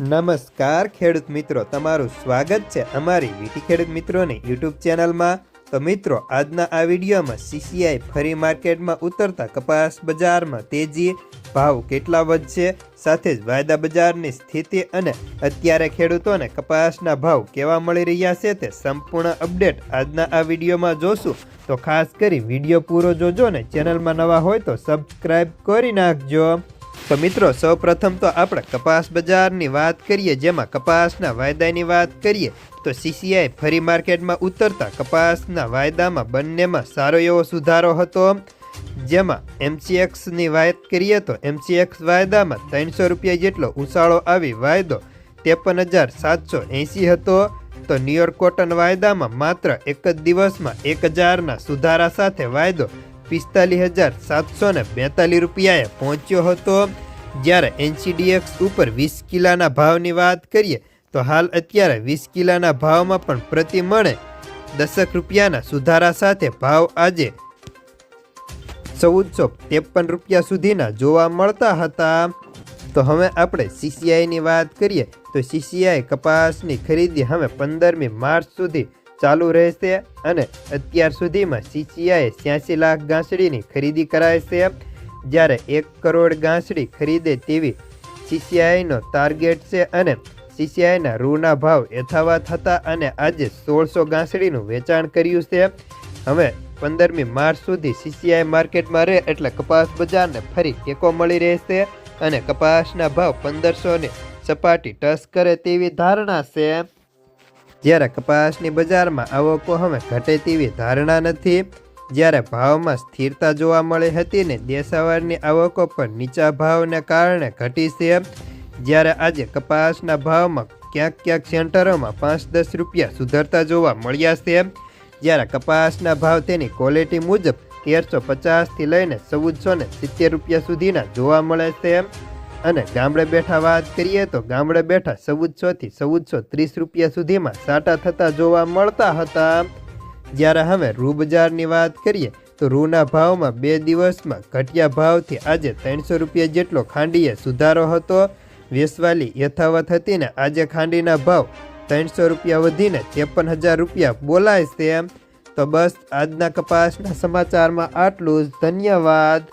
નમસ્કાર, ખેડૂત મિત્રો. તમારું સ્વાગત છે અમારી વીટી ખેડૂત મિત્રોની યુટ્યુબ ચેનલમાં. તો મિત્રો, આજના આ વિડીયોમાં સીસીઆઈ ફરી માર્કેટમાં ઉતરતા કપાસ બજારમાં તેજી ભાવ કેટલા વધશે? સાથે જ વાયદા બજારની સ્થિતિ અને અત્યારે ખેડૂતોને કપાસના ભાવ કેવા મળી રહ્યા છે તે સંપૂર્ણ અપડેટ આજના આ વિડીયોમાં જોશું. તો ખાસ કરી વીડિયો પૂરો જોજો ને ચેનલમાં નવા હોય તો સબસ્ક્રાઈબ કરી નાખજો. તો મિત્રો, સૌપ્રથમ તો આપણે કપાસ બજારની વાત કરીએ, જેમાં કપાસના વાયદાની વાત કરીએ, તો સીસીઆઈ ફરી માર્કેટમાં ઉતરતા કપાસના વાયદામાં બંનેમાં સારો એવો સુધારો હતો. જેમાં એમસીએક્સની વાત કરીએ, તો એમસીએક્સ વાયદામાં ત્રણસો રૂપિયા જેટલો ઉછાળો આવી વાયદો ત્રેપન હજાર સાતસો એંસી હતો. તો ન્યુયોર્ક કોટન વાયદામાં માત્ર એક જ દિવસમાં એક હજારના સુધારા સાથે વાયદો પિસ્તાલીસ હજાર સાતસો ને બેતાલીસ રૂપિયાએ પહોંચ્યો હતો. જ્યારે એનસીડીએક્સ ઉપર વીસ કિલાના ભાવની વાત કરીએ, તો હાલ અત્યારે વીસ કિલાના ભાવમાં પણ પ્રતિ મણે દસક રૂપિયાના સુધારા સાથે ભાવ આજે ચૌદસો ત્રેપન રૂપિયા સુધીના જોવા મળતા હતા. તો હવે આપણે સીસીઆઈની વાત કરીએ, તો સીસીઆઈ કપાસની ખરીદી હવે પંદરમી માર્ચ સુધી ચાલુ રહેશે અને અત્યાર સુધીમાં સીસીઆઈએ છ્યાસી લાખ ગાંસડીની ખરીદી કરાય છે. જ્યારે એક કરોડ ગાંસડી ખરીદે તેવી સીસીઆઈનો ટાર્ગેટ છે અને સીસીઆઈના રૂના ભાવ યથાવત હતા અને આજે સોળસો ગાંસડીનું વેચાણ કર્યું છે. હવે પંદરમી માર્ચ સુધી સીસીઆઈ માર્કેટમાં રહે એટલે કપાસ બજારને ફરી ટેકો મળી રહેશે અને કપાસના ભાવ પંદરસોની સપાટી ટચ કરે તેવી ધારણા છે. જ્યારે કપાસની બજારમાં આવકો હવે ઘટે તેવી ધારણા નથી, જ્યારે ભાવમાં સ્થિરતા જોવા મળી હતી ને દેશાવરની આવકો પણ નીચા ભાવને કારણે ઘટી છે, જ્યારે આજે કપાસના ભાવમાં ક્યાંક ક્યાંક સેન્ટરોમાં પાંચ દસ રૂપિયા સુધરતા જોવા મળ્યા છે, જ્યારે કપાસના ભાવ તેની ક્વોલિટી મુજબ તેરસો પચાસથી લઈને ચૌદસો ને સિત્તેર રૂપિયા સુધીના જોવા મળે છે. અને ગામડે બેઠા વાત કરીએ તો ગામડે બેઠા ચૌદસોથી ચૌદસો ત્રીસ રૂપિયા સુધીમાં સાટા થતા જોવા મળતા હતા. જ્યારે હવે રૂ બજારની વાત કરીએ તો રૂના ભાવમાં બે દિવસમાં ઘટિયા ભાવથી આજે ત્રણસો રૂપિયા જેટલો ખાંડીએ સુધારો હતો. વેસવાલી યથાવત હતી ને આજે ખાંડીના ભાવ ત્રણસો રૂપિયા વધીને ત્રેપન હજાર રૂપિયા બોલાય છે. તો બસ આજના કપાસના સમાચારમાં આટલું જ. ધન્યવાદ.